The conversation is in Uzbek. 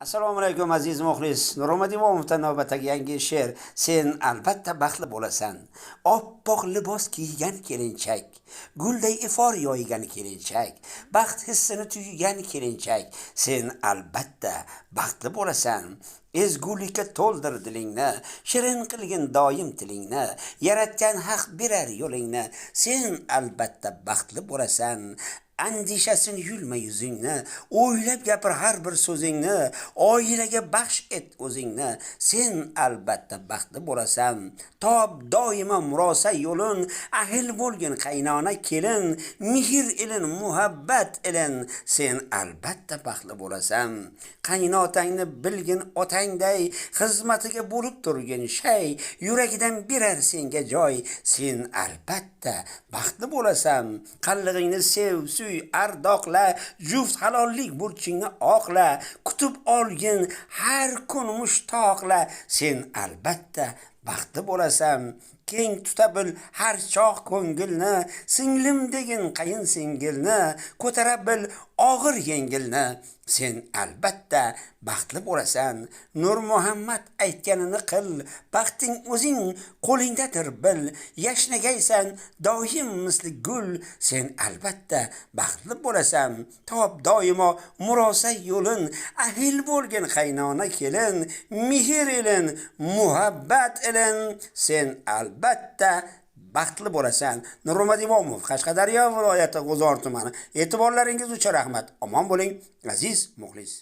assalomu alaykum aziz muxlis. Nuromad imomovdan navbatdagi yangi she'r. Sen albatta baxtli bo'lasan. Oppoq libos kiygan kelinchak. Gulday ifor yoygan kelinchak. Baxt hissini tuygan kelinchak. Sen albatta baxtli bo'lasan. Ezgulikka to'ldir dilingni shirin qilgin doim tilingni yaratgan haq berar yo'lingni. Sen albatta baxtli bo'lasan. Andishasin yulma yuzingni o'ylab gapir har bir so'zingni oilaga baxsh et o'zingni. Sen albatta baxtli bo'lasan. Top doimo murosa yo'lin ahil bo'lgin qaynona kelin mehr ilin muhabbat ilin. Sen albatta baxtli bo'lasan. Qaynotangni bilgin otangday xizmatiga bo'lib turgin shay yuragidan berar senga joy. Sen albatta baxtli bo'lasan. Qallig'ingni sev suy ardoqla juft halollik burchingni oqla kutib olgin har kun mushtoqla. Sen albatta baxtli bo'lasan keng tuta bil har chog' ko'ngilni singlim degin qayin singilni ko'tara bil og'ir yengilni. Sen albatta baxtli bo'lasan. Nur muhammad aytganini qil baxting o'zing qo'lingdadir bil. Yashnagaysan doim misli gul. Sen albatta baxtli bo'lasan. Top doimo murosa yo'lin. Ahil bo'lgin qaynona kelin. Mehr elin muhabbat ilm sen albatta baxtli bo'lasan. Nurmat imomov qashqadaryo viloyati g'uzor tumani. E'tiborlaringiz uchun rahmat. Omon bo'ling aziz muxlis.